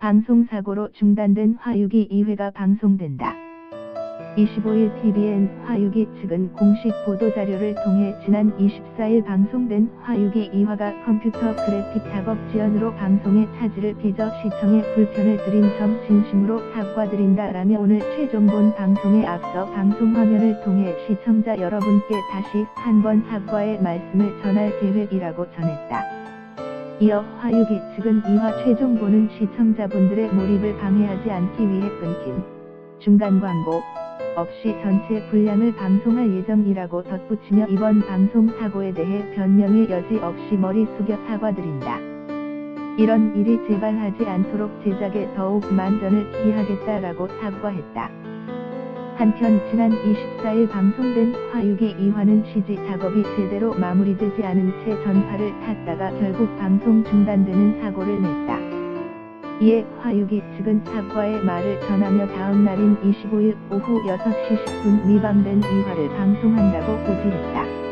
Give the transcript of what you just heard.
방송 사고로 중단된 화유기 2회가 방송된다. 25일 TVN 화유기 측은 공식 보도자료를 통해 지난 24일 방송된 화유기 2화가 컴퓨터 그래픽 작업 지연으로 방송의 차질을 빚어 시청에 불편을 드린 점 진심으로 사과드린다 라며 오늘 최종본 방송에 앞서 방송 화면을 통해 시청자 여러분께 다시 한번 사과의 말씀을 전할 계획이라고 전했다. 이어 화유기 측은 2화 최종본은 시청자분들의 몰입을 방해하지 않기 위해 끊김, 중간 광고, 없이 전체 분량을 방송할 예정이라고 덧붙이며 이번 방송 사고에 대해 변명의 여지 없이 머리 숙여 사과드린다. 이런 일이 재발하지 않도록 제작에 더욱 만전을 기하겠다라고 사과했다. 한편 지난 24일 방송된 화유기 2화는 CG 작업이 제대로 마무리되지 않은 채 전파를 탔다가 결국 방송 중단되는 사고를 냈다. 이에 화유기 측은 사과의 말을 전하며 다음 날인 25일 오후 6시 10분 미방된 2화를 방송한다고 고지했다.